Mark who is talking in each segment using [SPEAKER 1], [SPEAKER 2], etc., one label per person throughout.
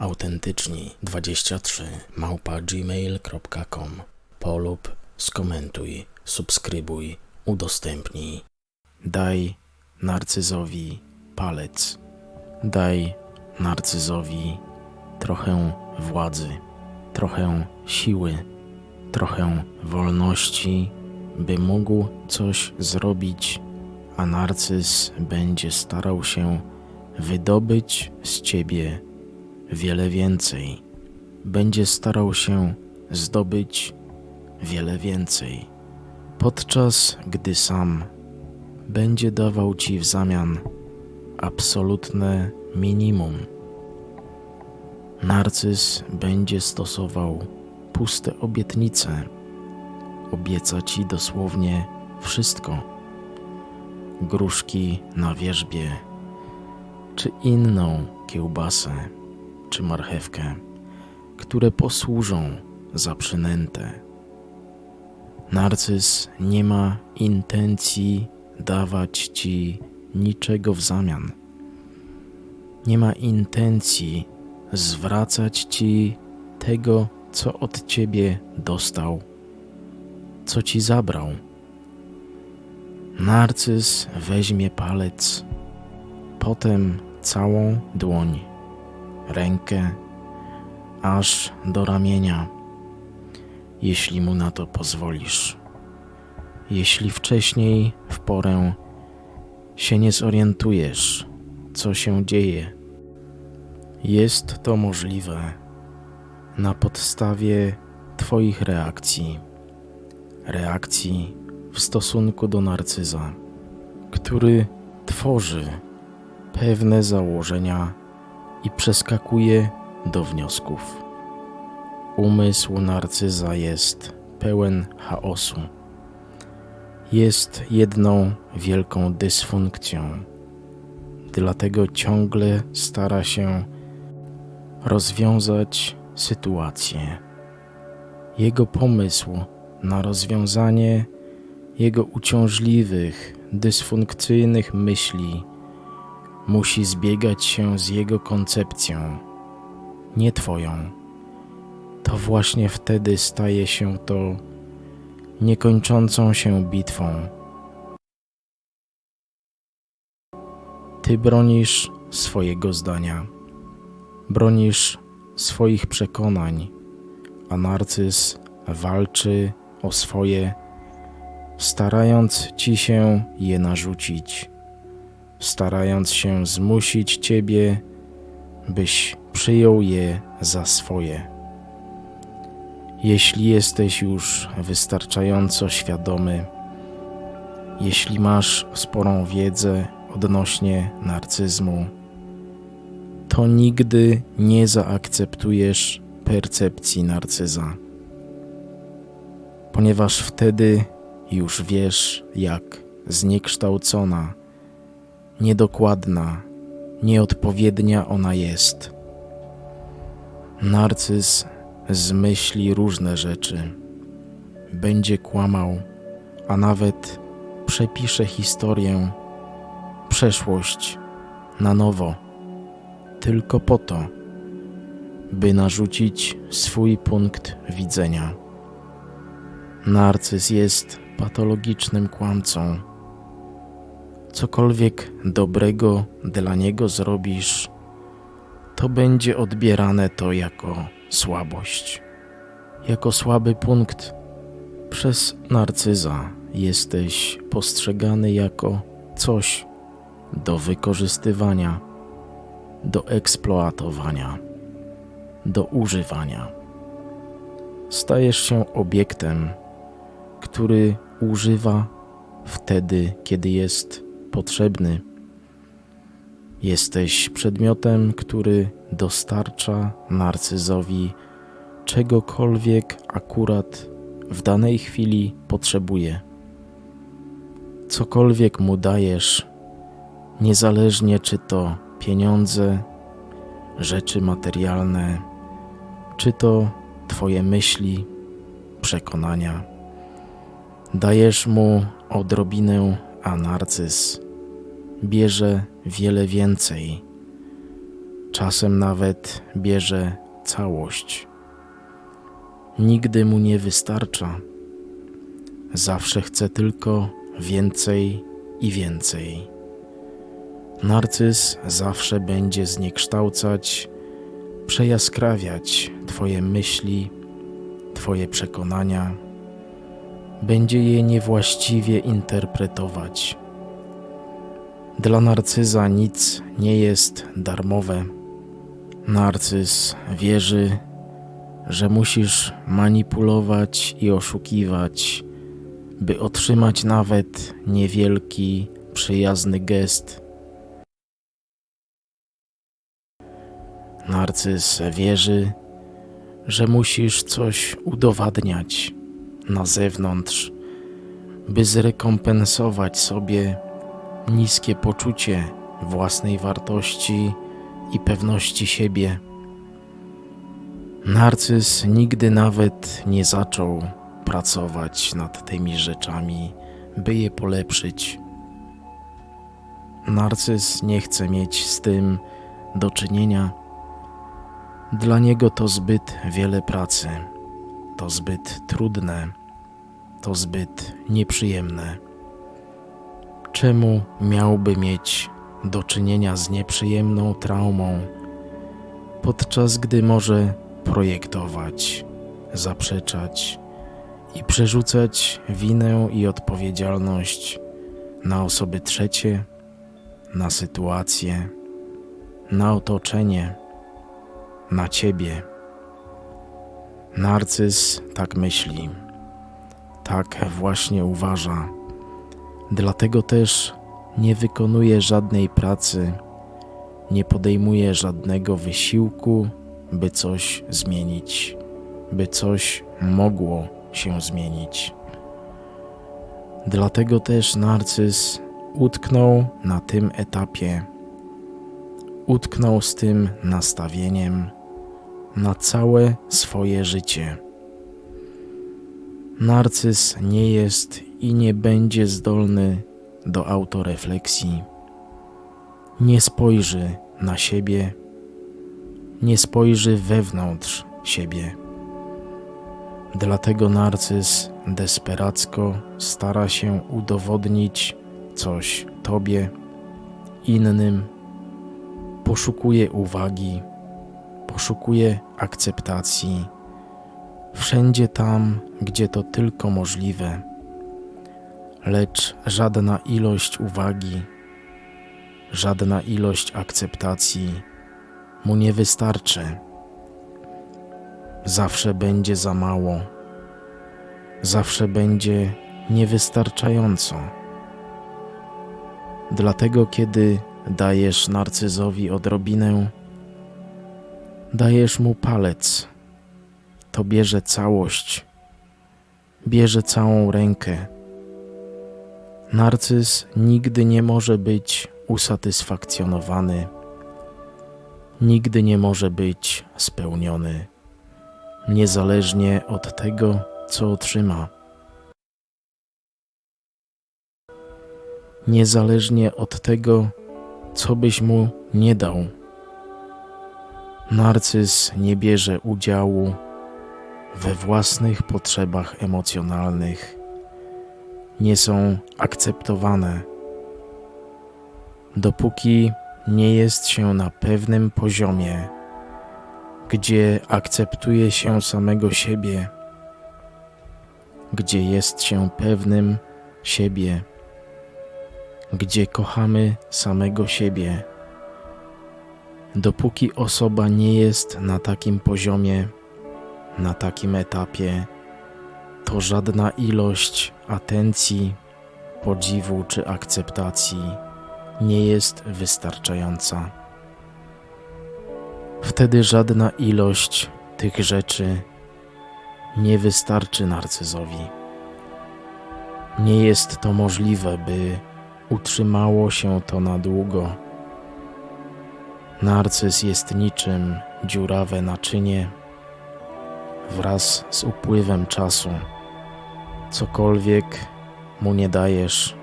[SPEAKER 1] autentyczni23 małpa gmail.com polub, skomentuj, subskrybuj, udostępnij. Daj narcyzowi palec. Daj narcyzowi trochę władzy, trochę siły, trochę wolności, by mógł coś zrobić, a narcyz będzie starał się wydobyć z ciebie wiele więcej. Będzie starał się zdobyć wiele więcej, podczas gdy sam będzie dawał ci w zamian absolutne minimum. Narcyz będzie stosował puste obietnice, obieca ci dosłownie wszystko. Gruszki na wierzbie, czy inną kiełbasę, czy marchewkę, które posłużą za przynętę. Narcyz nie ma intencji dawać ci niczego w zamian. Nie ma intencji zwracać ci tego, co od ciebie dostał, co ci zabrał. Narcyz weźmie palec, potem całą dłoń, rękę, aż do ramienia, jeśli mu na to pozwolisz. Jeśli wcześniej w porę się nie zorientujesz, co się dzieje, jest to możliwe na podstawie Twoich reakcji, reakcji w stosunku do narcyza, który tworzy pewne założenia i przeskakuje do wniosków. Umysł narcyza jest pełen chaosu. Jest jedną wielką dysfunkcją, dlatego ciągle stara się rozwiązać sytuację. Jego pomysł na rozwiązanie jego uciążliwych, dysfunkcyjnych myśli musi zbiegać się z jego koncepcją, nie Twoją. To właśnie wtedy staje się to niekończącą się bitwą. Ty bronisz swojego zdania, bronisz swoich przekonań, a narcyz walczy o swoje, starając ci się je narzucić, starając się zmusić ciebie, byś przyjął je za swoje. Jeśli jesteś już wystarczająco świadomy, jeśli masz sporą wiedzę odnośnie narcyzmu, to nigdy nie zaakceptujesz percepcji narcyza, ponieważ wtedy już wiesz, jak zniekształcona, niedokładna, nieodpowiednia ona jest. Narcyz zmyśli różne rzeczy, będzie kłamał, a nawet przepisze historię, przeszłość na nowo, tylko po to, by narzucić swój punkt widzenia. Narcyz jest patologicznym kłamcą. Cokolwiek dobrego dla niego zrobisz, to będzie odbierane to jako słabość, jako słaby punkt. Przez narcyza jesteś postrzegany jako coś do wykorzystywania, do eksploatowania, do używania. Stajesz się obiektem, który używa wtedy, kiedy jest potrzebny. Jesteś przedmiotem, który dostarcza narcyzowi czegokolwiek akurat w danej chwili potrzebuje. Cokolwiek mu dajesz, niezależnie czy to pieniądze, rzeczy materialne, czy to Twoje myśli, przekonania. Dajesz mu odrobinę, a narcyz bierze wiele więcej. Czasem nawet bierze całość. Nigdy mu nie wystarcza. Zawsze chce tylko więcej i więcej. Narcyz zawsze będzie zniekształcać, przejaskrawiać Twoje myśli, Twoje przekonania, będzie je niewłaściwie interpretować. Dla narcyza nic nie jest darmowe. Narcyz wierzy, że musisz manipulować i oszukiwać, by otrzymać nawet niewielki, przyjazny gest. Narcyz wierzy, że musisz coś udowadniać na zewnątrz, by zrekompensować sobie niskie poczucie własnej wartości i pewności siebie. Narcyz nigdy nawet nie zaczął pracować nad tymi rzeczami, by je polepszyć. Narcyz nie chce mieć z tym do czynienia. Dla niego to zbyt wiele pracy, to zbyt trudne, to zbyt nieprzyjemne. Czemu miałby mieć do czynienia z nieprzyjemną traumą, podczas gdy może projektować, zaprzeczać i przerzucać winę i odpowiedzialność na osoby trzecie, na sytuację, na otoczenie, na ciebie. Narcyz tak myśli, tak właśnie uważa. Dlatego też nie wykonuje żadnej pracy, nie podejmuje żadnego wysiłku, by coś zmienić, by coś mogło się zmienić. Dlatego też narcyz utknął na tym etapie, utknął z tym nastawieniem na całe swoje życie. Narcyz nie jest i nie będzie zdolny do autorefleksji. Nie spojrzy na siebie, nie spojrzy wewnątrz siebie. Dlatego narcyz desperacko stara się udowodnić coś tobie, innym, poszukuje uwagi, poszukuje akceptacji wszędzie tam, gdzie to tylko możliwe. Lecz żadna ilość uwagi, żadna ilość akceptacji mu nie wystarczy. Zawsze będzie za mało, zawsze będzie niewystarczająco. Dlatego, kiedy dajesz narcyzowi odrobinę, dajesz mu palec to bierze całość, bierze całą rękę. Narcyz nigdy nie może być usatysfakcjonowany, nigdy nie może być spełniony, niezależnie od tego, co otrzyma. Niezależnie od tego, co byś mu nie dał. Narcyz nie bierze udziału we własnych potrzebach emocjonalnych nie są akceptowane, dopóki nie jest się na pewnym poziomie, gdzie akceptuje się samego siebie, gdzie jest się pewnym siebie, gdzie kochamy samego siebie. Dopóki osoba nie jest na takim poziomie, na takim etapie, to żadna ilość atencji, podziwu czy akceptacji nie jest wystarczająca. Wtedy żadna ilość tych rzeczy nie wystarczy narcyzowi. Nie jest to możliwe, by utrzymało się to na długo. Narcyz jest niczym dziurawe naczynie wraz z upływem czasu. Cokolwiek mu nie dajesz,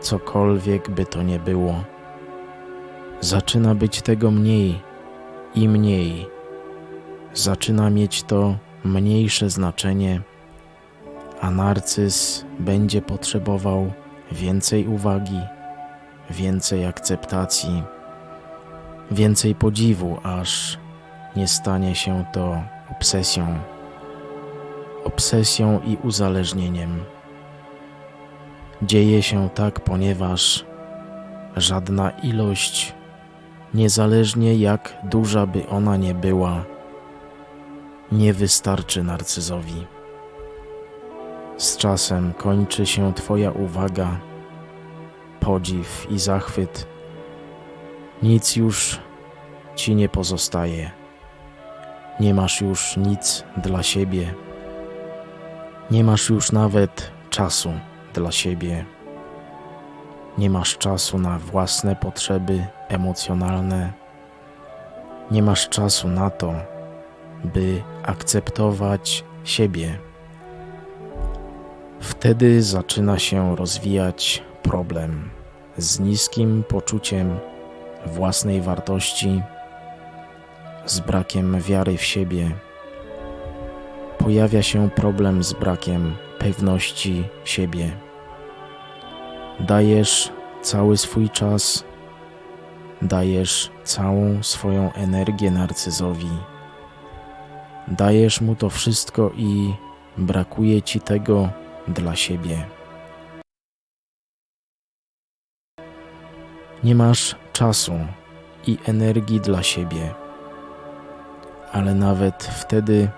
[SPEAKER 1] cokolwiek by to nie było, zaczyna być tego mniej i mniej. Zaczyna mieć to mniejsze znaczenie, a narcyz będzie potrzebował więcej uwagi, więcej akceptacji, więcej podziwu, aż nie stanie się to obsesją, obsesją i uzależnieniem. Dzieje się tak, ponieważ żadna ilość, niezależnie jak duża by ona nie była, nie wystarczy narcyzowi. Z czasem kończy się Twoja uwaga, podziw i zachwyt. Nic już Ci nie pozostaje. Nie masz już nic dla siebie. Nie masz już nawet czasu dla siebie. Nie masz czasu na własne potrzeby emocjonalne. Nie masz czasu na to, by akceptować siebie. Wtedy zaczyna się rozwijać problem z niskim poczuciem własnej wartości, z brakiem wiary w siebie. Pojawia się problem z brakiem pewności siebie. Dajesz cały swój czas, dajesz całą swoją energię narcyzowi. Dajesz mu to wszystko i brakuje ci tego dla siebie. Nie masz czasu i energii dla siebie, ale nawet wtedy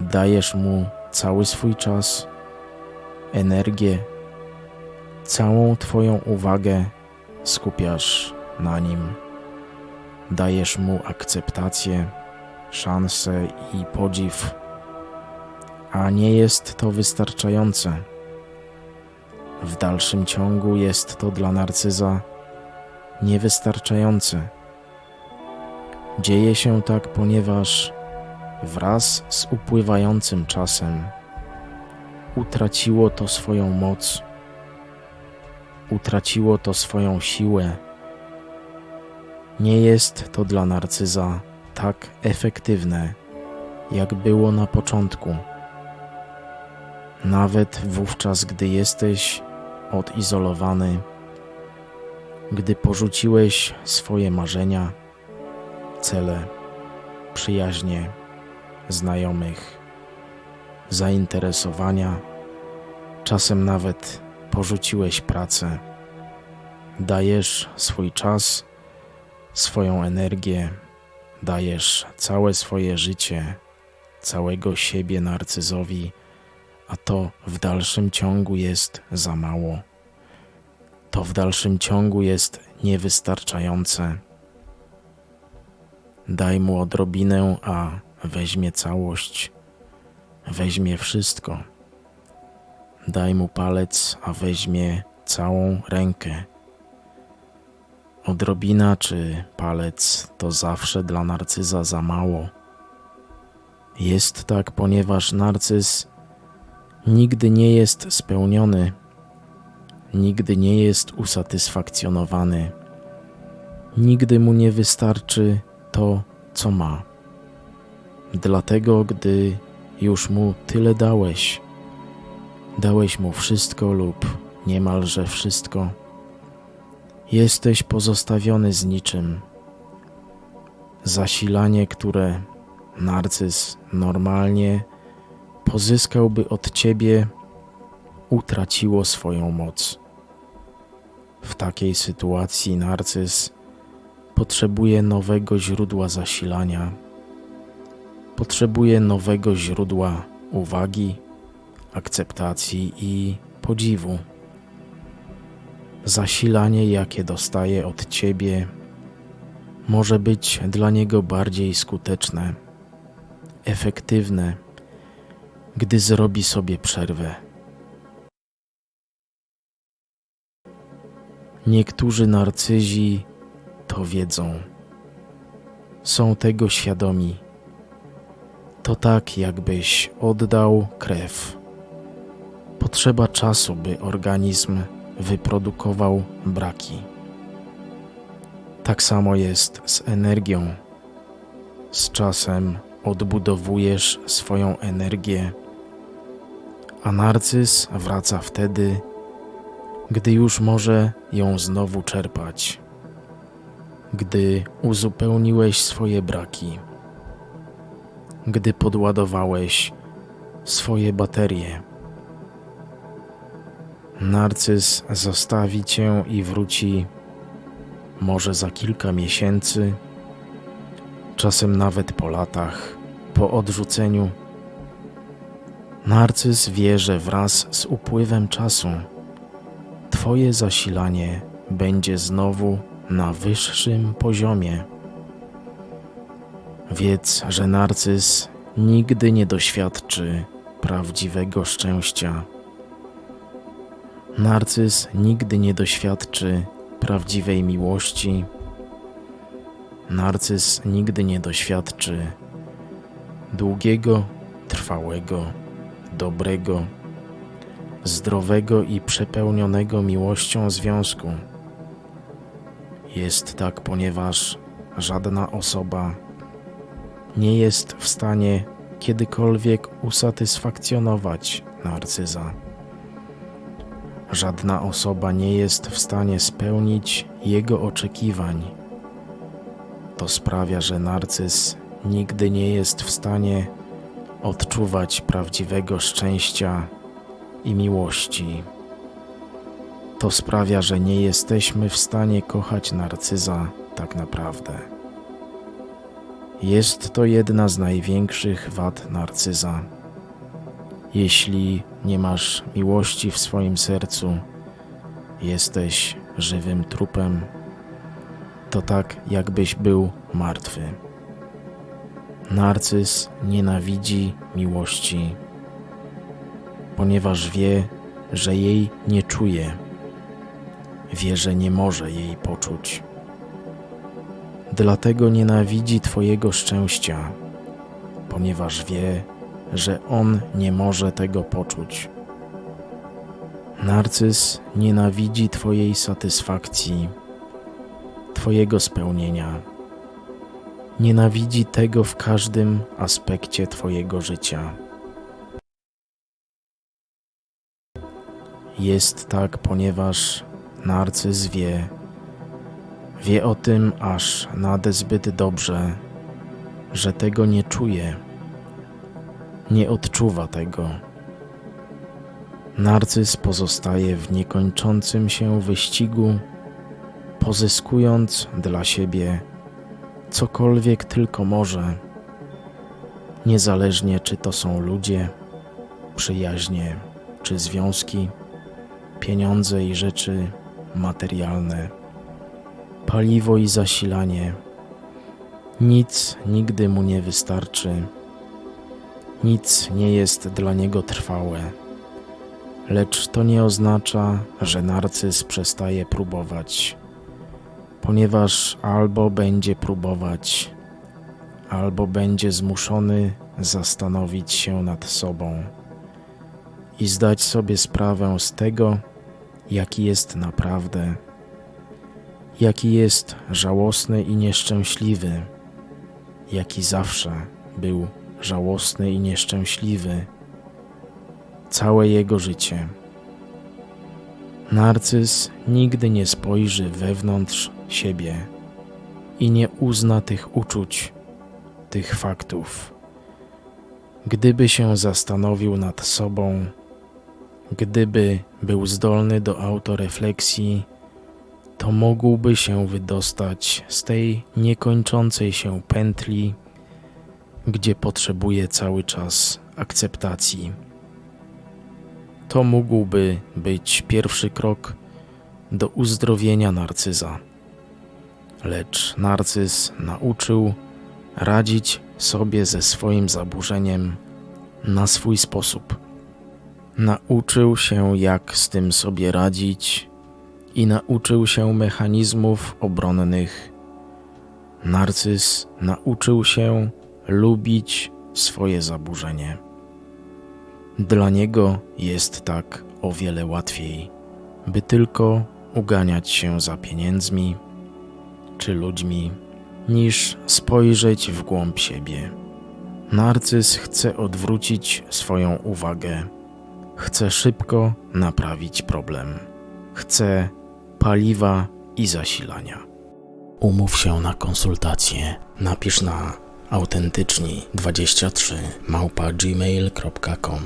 [SPEAKER 1] dajesz mu cały swój czas, energię, całą Twoją uwagę skupiasz na nim. Dajesz mu akceptację, szansę i podziw, a nie jest to wystarczające. W dalszym ciągu jest to dla narcyza niewystarczające. Dzieje się tak, ponieważ wraz z upływającym czasem utraciło to swoją moc, utraciło to swoją siłę. Nie jest to dla narcyza tak efektywne, jak było na początku. Nawet wówczas, gdy jesteś odizolowany, gdy porzuciłeś swoje marzenia, cele, przyjaźnie, znajomych, zainteresowania, czasem nawet porzuciłeś pracę. Dajesz swój czas, swoją energię, dajesz całe swoje życie, całego siebie narcyzowi, a to w dalszym ciągu jest za mało. To w dalszym ciągu jest niewystarczające. Daj mu odrobinę, a weźmie całość, weźmie wszystko. Daj mu palec, a weźmie całą rękę. Odrobina czy palec to zawsze dla narcyza za mało. Jest tak, ponieważ narcyz nigdy nie jest spełniony, nigdy nie jest usatysfakcjonowany, nigdy mu nie wystarczy to, co ma. Dlatego, gdy już mu tyle dałeś, dałeś mu wszystko lub niemalże wszystko, jesteś pozostawiony z niczym. Zasilanie, które narcyz normalnie pozyskałby od ciebie, utraciło swoją moc. W takiej sytuacji narcyz potrzebuje nowego źródła zasilania, potrzebuje nowego źródła uwagi, akceptacji i podziwu. Zasilanie, jakie dostaje od ciebie, może być dla niego bardziej skuteczne, efektywne, gdy zrobi sobie przerwę. Niektórzy narcyzi to wiedzą. Są tego świadomi. To tak, jakbyś oddał krew. Potrzeba czasu, by organizm wyprodukował braki. Tak samo jest z energią. Z czasem odbudowujesz swoją energię, a narcyz wraca wtedy, gdy już może ją znowu czerpać, gdy uzupełniłeś swoje braki, gdy podładowałeś swoje baterie. Narcyz zostawi cię i wróci może za kilka miesięcy, czasem nawet po latach, po odrzuceniu. Narcyz wie, że wraz z upływem czasu Twoje zasilanie będzie znowu na wyższym poziomie. Wiedz, że narcyz nigdy nie doświadczy prawdziwego szczęścia. Narcyz nigdy nie doświadczy prawdziwej miłości. Narcyz nigdy nie doświadczy długiego, trwałego, dobrego, zdrowego i przepełnionego miłością związku. Jest tak, ponieważ żadna osoba nie jest w stanie kiedykolwiek usatysfakcjonować narcyza. Żadna osoba nie jest w stanie spełnić jego oczekiwań. To sprawia, że narcyz nigdy nie jest w stanie odczuwać prawdziwego szczęścia i miłości. To sprawia, że nie jesteśmy w stanie kochać narcyza tak naprawdę. Jest to jedna z największych wad narcyza. Jeśli nie masz miłości w swoim sercu, jesteś żywym trupem. To tak, jakbyś był martwy. Narcyz nienawidzi miłości, ponieważ wie, że jej nie czuje, wie, że nie może jej poczuć. Dlatego nienawidzi Twojego szczęścia, ponieważ wie, że on nie może tego poczuć. Narcyz nienawidzi Twojej satysfakcji, Twojego spełnienia. Nienawidzi tego w każdym aspekcie Twojego życia. Jest tak, ponieważ narcyz wie, wie o tym aż nade zbyt dobrze, że tego nie czuje nie odczuwa tego. Narcyz pozostaje w niekończącym się wyścigu, pozyskując dla siebie cokolwiek tylko może, niezależnie czy to są ludzie, przyjaźnie czy związki, pieniądze i rzeczy materialne, paliwo i zasilanie. Nic nigdy mu nie wystarczy nic nie jest dla niego trwałe. Lecz to nie oznacza, że narcyz przestaje próbować, ponieważ albo będzie próbować, albo będzie zmuszony zastanowić się nad sobą i zdać sobie sprawę z tego, jaki jest naprawdę, jaki jest żałosny i nieszczęśliwy, jaki zawsze był żałosny i nieszczęśliwy całe jego życie. Narcyz nigdy nie spojrzy wewnątrz siebie i nie uzna tych uczuć, tych faktów. Gdyby się zastanowił nad sobą, gdyby był zdolny do autorefleksji, to mógłby się wydostać z tej niekończącej się pętli gdzie potrzebuje cały czas akceptacji. To mógłby być pierwszy krok do uzdrowienia narcyza. Lecz narcyz nauczył radzić sobie ze swoim zaburzeniem na swój sposób. Nauczył się, jak z tym sobie radzić, i nauczył się mechanizmów obronnych. Narcyz nauczył się lubić swoje zaburzenie. Dla niego jest tak o wiele łatwiej, by tylko uganiać się za pieniędzmi czy ludźmi, niż spojrzeć w głąb siebie. Narcyz chce odwrócić swoją uwagę, chce szybko naprawić problem, chce paliwa i zasilania. Umów się na konsultację. Napisz na autentyczni23 małpa gmail.com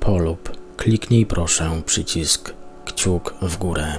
[SPEAKER 1] polub kliknij proszę przycisk kciuk w górę.